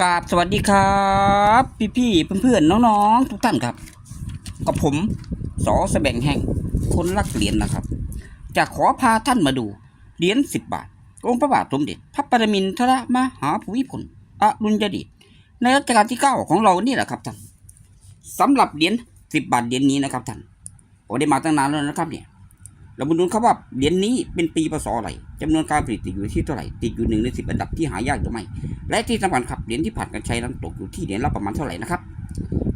กราบสวัสดีครับ พี่ๆเพื่อนๆน้องๆ ทุกท่านครับ กับผมสอแสบงแห่งคนรักเหรียญนะครับ จะขอพาท่านมาดูเหรียญสิบบาท องค์พระบาทสมเด็จ พระปรมินทรมหาภูมิพลอดุลยเดชในรัชกาลที่เก้าของเรานี่แหละครับท่านสำหรับเหรียญสิบบาทเหรียญนี้นะครับท่านผมได้มาตั้งนานแล้วนะครับเนี่ย เรามาดูครับว่าเหรียญนี้เป็นปีพศอะไรจำนวนการผลิตติดอยู่ที่เท่าไหร่ติดอยู่หนึ่งในสิบอันดับที่หายากหรือไม่และที่สำคัญครับเหรียญที่ผ่านการใช้นั้นตกอยู่ที่เหรียญละประมาณเท่าไหร่นะครับ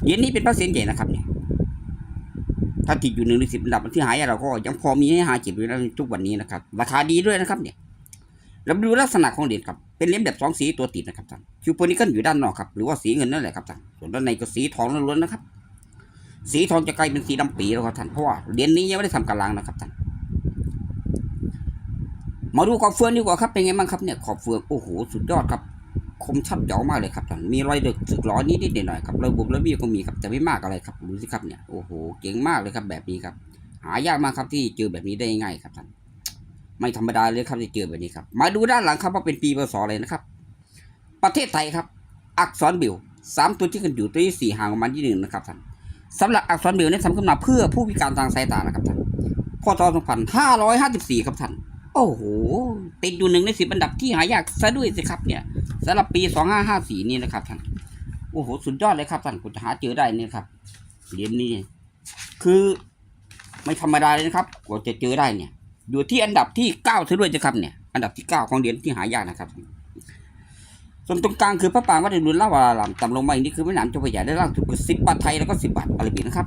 เหรียญนี้เป็นพระเศียรใหญ่นะครับเนี่ยถ้าติดอยู่หนึ่งในสิบอันดับที่หายากเราก็ยังพอมีให้หาเก็บอยู่ในทุกวันนี้นะครับราคาดีด้วยนะครับเนี่ยเรามาดูลักษณะของเหรียญครับเป็นเหรียญแบบสองสีตัวติดนะครับท่านคิวโพนิเกิลอยู่ด้านนอกครับหรือว่าสีเงินนั่นแหละครับท่านส่วนด้านในก็สีทองล้วนๆนะครับ สีทองจะกลายเป็นสีดำปีแล้วครับท่านเพราะว่าเหรียญนี้ยังไม่ได้ทำการล้างนะครับท่าน มาดูขอบเฟืองดีกว่าครับเป็นไงบ้างครับเนี่ยขอบเฟืองโอ้โหสุดยอดครับคมชัดเจ๋อมากเลยครับท่านมีรอยเดือกสึกล้อนิดนิดหน่อยๆครับระบบระเบียบก็มีครับแต่ไม่มากอะไรครับดูสิครับเนี่ยโอ้โหเก่งมากเลยครับแบบนี้ครับ หายากมากครับที่เจอแบบนี้ได้ง่ายครับท่านไม่ธรรมดาเลยครับที่เจอแบบนี้ครับ มาดูด้านหลังครับว่าเป็นปีพศอะไรนะครับ ประเทศไทยครับ อักษรบิวสามตัวที่กันอยู่ตัวที่สี่ห่างประมาณที่หนึ่งนะครับท่านสำหรับอักษรบิวนี้ทำขึ้นมาเพื่อผู้พิการทางสายตานะครับท่านพศ2554ครับท่าน โอ้โห ติดอยู่หนึ่งในสิบอันดับที่หายากซะด้วยสิครับเนี่ยสำหรับปีสองห้าห้าสี่นี่นะครับท่านโอ้โห สุดยอดเลยครับท่านคุณจะหาเจอได้เนี่ยครับเหรียญนี้คือไม่ธรรมดาเลยนะครับกว่าจะเจอได้เนี่ย อยู่ที่อันดับที่เก้าซะด้วยสิครับเนี่ย อันดับที่เก้าของเหรียญที่หายากนะครับส่วนตรงกลางคือพระปรางวัดอรุณลาวารามต่ำลงมาอีกนี่คือแม่น้ำเจ้าพระยาได้ล่างสุดคือสิบบาทไทยแล้วก็สิบบาทอาราบีนะครับ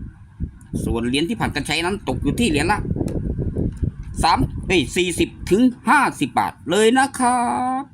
ส่วนเหรียญที่ผ่านการใช้นั้นตกอยู่ที่เหรียญละสามเอ้ยสี่สิบถึงห้าสิบบาทเลยนะครับ